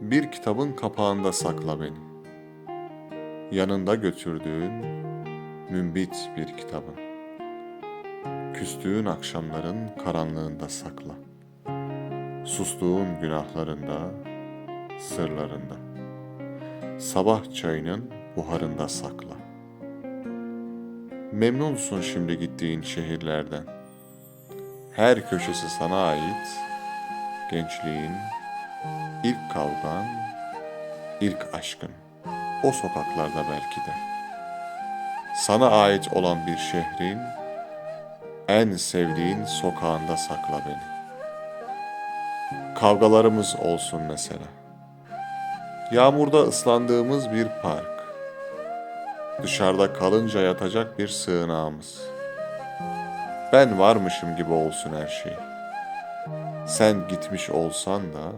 Bir kitabın kapağında sakla beni. Yanında götürdüğün mümbit bir kitabın. Küstüğün akşamların karanlığında sakla. Sustuğun günahlarında, sırlarında. Sabah çayının buharında sakla. Memnunsun şimdi gittiğin şehirlerden. Her köşesi sana ait. Gençliğin, ilk kavgan, ilk aşkın. O sokaklarda belki de. Sana ait olan bir şehrin en sevdiğin sokağında sakla beni. Kavgalarımız olsun mesela. Yağmurda ıslandığımız bir park. Dışarıda kalınca yatacak bir sığınağımız. Ben varmışım gibi olsun her şey. Sen gitmiş olsan da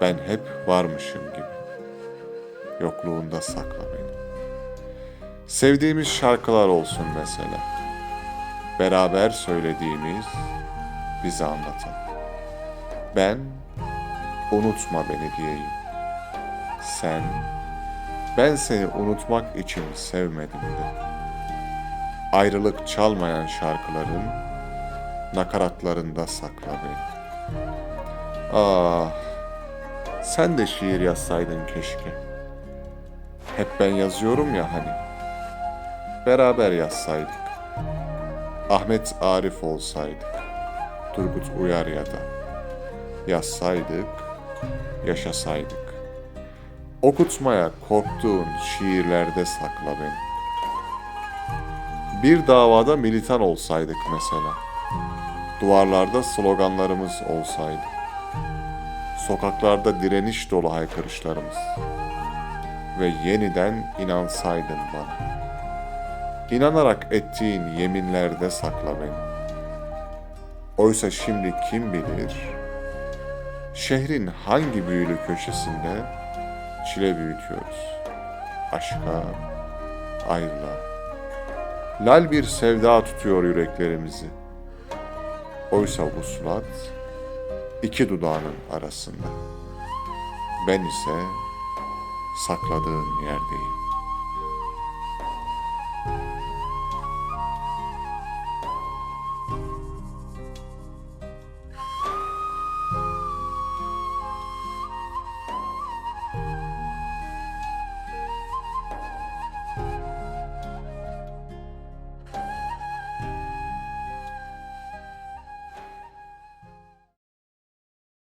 ben hep varmışım gibi. Yokluğunda sakla beni. Sevdiğimiz şarkılar olsun mesela. Beraber söylediğimiz bize anlatan. Ben unutma beni diyeyim. Sen ben seni unutmak için sevmedim de. Ayrılık çalmayan şarkıların nakaratlarında sakla beni. Ah, sen de şiir yazsaydın keşke. Hep ben yazıyorum ya hani. Beraber yazsaydık. Ahmet Arif olsaydık. Turgut Uyar ya da. Yazsaydık, yaşasaydık. Okutmaya korktuğun şiirlerde sakla beni. Bir davada militan olsaydık mesela. Duvarlarda sloganlarımız olsaydı. Sokaklarda direniş dolu haykırışlarımız. Ve yeniden inansaydın bana. İnanarak ettiğin yeminlerde sakla beni. Oysa şimdi kim bilir, şehrin hangi büyülü köşesinde çile büyütüyoruz. Aşka, ayrılığa. Lal bir sevda tutuyor yüreklerimizi. Oysa vuslat iki dudağının arasında. Ben ise sakladığın yerdeyim.